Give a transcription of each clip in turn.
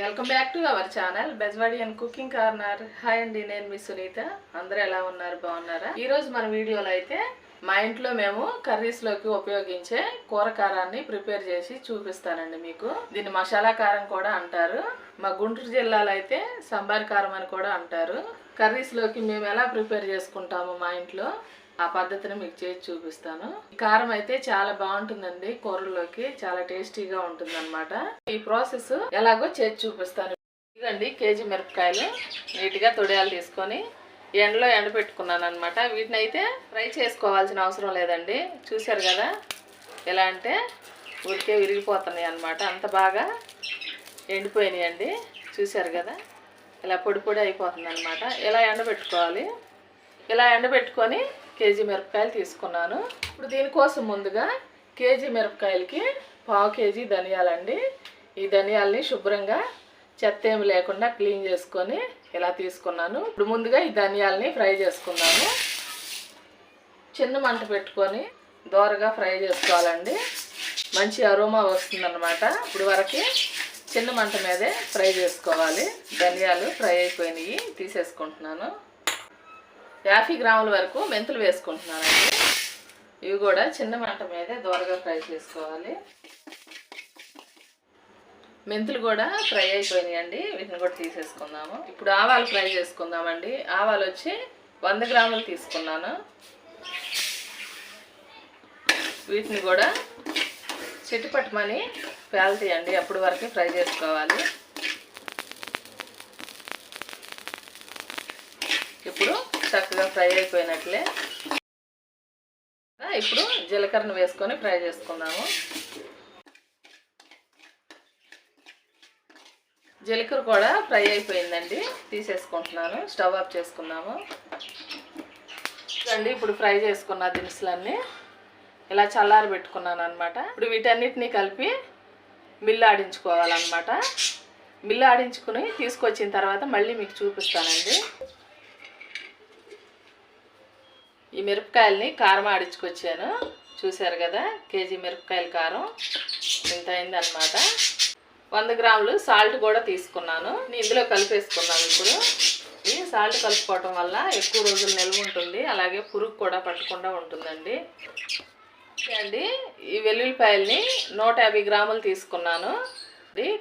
Welcome back to our channel Bezwadi and cooking corner hi అండి నేను మీ సునీత. అందరూ ఎలా ఉన్నారు? బాగున్నారా? ఈరోజు మన వీడియోలో అయితే మా ఇంట్లో మేము కర్రీస్లోకి ఉపయోగించే కూర కారాన్ని ప్రిపేర్ చేసి చూపిస్తానండి మీకు. దీన్ని మసాలా కారం కూడా అంటారు. మా గుంటూరు జిల్లాలో అయితే సంబార్ కారం అని కూడా అంటారు. కర్రీస్లోకి మేము ఎలా ప్రిపేర్ చేసుకుంటాము మా ఇంట్లో. ఆ పద్ధతిని మీకు చేసి చూపిస్తాను. కారం అయితే చాలా బాగుంటుందండి కూరల్లోకి చాలా టేస్టీగా ఉంటుంది ఈ ప్రాసెస్ ఎలాగో చేసి చూపిస్తాను. ఇదండి కేజీ మిరపకాయలు నీట్గా తొడియాలు తీసుకొని ఎండలో ఎండబెట్టుకున్నాను అనమాట వీటిని అయితే ఫ్రై చేసుకోవాల్సిన అవసరం లేదండి. చూశారు కదా ఎలా అంటే ఉడికే విరిగిపోతున్నాయి అనమాట అంత బాగా ఎండిపోయినాయండి. చూశారు కదా ఇలా పొడి పొడి అయిపోతుంది అనమాట ఇలా ఎండబెట్టుకోవాలి? ఇలా ఎండబెట్టుకొని కేజీ మిరపకాయలు తీసుకున్నాను. ఇప్పుడు దీనికోసం ముందుగా కేజీ మిరపకాయలకి పావు కేజీ ధనియాలండి. ఈ ధనియాలని శుభ్రంగా చెత్త ఏమి లేకుండా క్లీన్ చేసుకొని ఇలా తీసుకున్నాను. ఇప్పుడు ముందుగా ఈ ధనియాలని ఫ్రై చేసుకున్నాను చిన్న మంట పెట్టుకొని దోరగా ఫ్రై చేసుకోవాలండి. మంచి అరోమా వస్తుందన్నమాట. ఇప్పుడు వరకు చిన్న మంట మీదే ఫ్రై చేసుకోవాలి. ధనియాలు ఫ్రై అయిపోయినాయి. తీసేసుకుంటున్నాను. యాభై గ్రాముల వరకు మెంతులు వేసుకుంటున్నానండి. ఇవి కూడా చిన్న మంట మీదే దోరగా ఫ్రై చేసుకోవాలి. మెంతులు కూడా ఫ్రై అయిపోయినాయండి. వీటిని కూడా తీసేసుకుందాము. ఇప్పుడు ఆవాలు ఫ్రై చేసుకుందామండి. ఆవాలు వచ్చి వంద గ్రాములు తీసుకున్నాను. వీటిని కూడా చిట్టుపట్టుమని పేలతీయండి. అప్పుడు వరకు ఫ్రై చేసుకోవాలి. ఇప్పుడు చక్కగా ఫ్రై అయిపోయినట్లే. ఇప్పుడు జీలకర్రను వేసుకొని ఫ్రై చేసుకుందాము. జీలకర్ర కూడా ఫ్రై అయిపోయిందండి. తీసేసుకుంటున్నాను. స్టవ్ ఆఫ్ చేసుకున్నాము అండి ఇప్పుడు ఫ్రై చేసుకున్న దినుసులన్నీ ఇలా చల్లారి పెట్టుకున్నాను అనమాట ఇప్పుడు వీటన్నిటిని కలిపి మిల్లు ఆడించుకోవాలన్నమాట. మిల్లు ఆడించుకుని తీసుకొచ్చిన తర్వాత మళ్ళీ మీకు చూపిస్తానండి ఈ మిరపకాయల్ని కారం ఆడించుకొచ్చాను. చూశారు కదా? కేజీ మిరపకాయల కారం. ఇంత అయిందనమాట వంద గ్రాములు సాల్ట్ కూడా తీసుకున్నాను. ఇందులో కలిపేసుకున్నాను ఇప్పుడు. ఈ సాల్ట్ కలుపుకోవటం వల్ల ఎక్కువ రోజులు నిల్వ ఉంటుంది. అలాగే పురుగు కూడా పట్టకుండా ఉంటుందండి. ఓకే అండి ఈ వెల్లుల్లిపాయల్ని నూట యాభై గ్రాములు తీసుకున్నాను.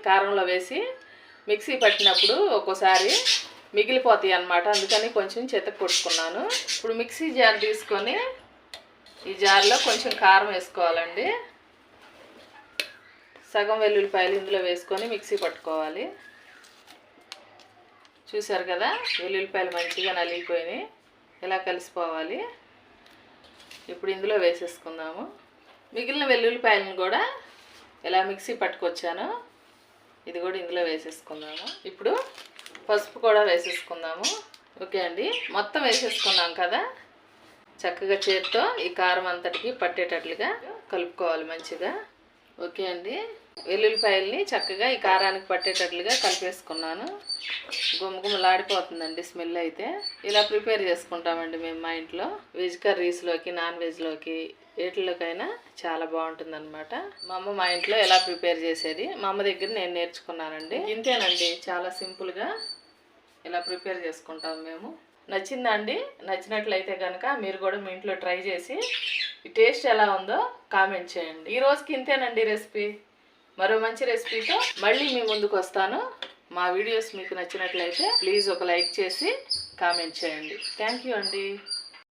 కారంలో వేసి మిక్సీ పట్టినప్పుడు ఒక్కోసారి మిగిలిపోతాయి అన్నమాట. అందుకని కొంచెం చెత్త కొట్టుకున్నాను. ఇప్పుడు మిక్సీ జార్ తీసుకొని ఈ జార్లో కొంచెం కారం వేసుకోవాలండి. సగం వెల్లుల్లిపాయలు ఇందులో వేసుకొని మిక్సీ పట్టుకోవాలి. చూసారు కదా? వెల్లుల్లిపాయలు మంచిగా నలిగిపోయినాయి. ఇలా కలిసిపోవాలి? ఇప్పుడు ఇందులో వేసేసుకుందాము. మిగిలిన వెల్లుల్లిపాయలను కూడా ఇలా మిక్సీ పట్టుకొచ్చాను ఇది కూడా ఇందులో వేసేసుకుందాము. ఇప్పుడు పసుపు కూడా వేసేసుకుందాము. ఓకే అండి మొత్తం వేసేసుకున్నాం కదా? చక్కగా చేతితో ఈ కారం అంతటికి పట్టేటట్లుగా కలుపుకోవాలి మంచిగా. ఓకే అండి వెల్లుల్లిపాయల్ని చక్కగా ఈ కారానికి పట్టేటట్లుగా కలిపేసుకున్నాను. గుమగుమలాడిపోతుందండి స్మెల్ అయితే. ఇలా ప్రిపేర్ చేసుకుంటామండి మేము మా ఇంట్లో. వెజ్ కర్రీస్లోకి నాన్ వెజ్లోకి వీటిలోకైనా చాలా బాగుంటుందన్నమాట. మా అమ్మ మా ఇంట్లో ఎలా ప్రిపేర్ చేసేది మా అమ్మ దగ్గర నేను నేర్చుకున్నానండి. ఇంతేనండి చాలా సింపుల్గా ఇలా ప్రిపేర్ చేసుకుంటాం మేము. నచ్చిందా అండి నచ్చినట్లయితే కనుక మీరు కూడా మీ ఇంట్లో ట్రై చేసి టేస్ట్ ఎలా ఉందో కామెంట్ చేయండి. ఈ రోజుకి ఇంతేనండి రెసిపీ. మరో మంచి రెసిపీతో మళ్ళీ మీ ముందుకు వస్తాను. మా వీడియోస్ మీకు నచ్చినట్లయితే ప్లీజ్ ఒక లైక్ చేసి కామెంట్ చేయండి. థ్యాంక్ యూ అండి.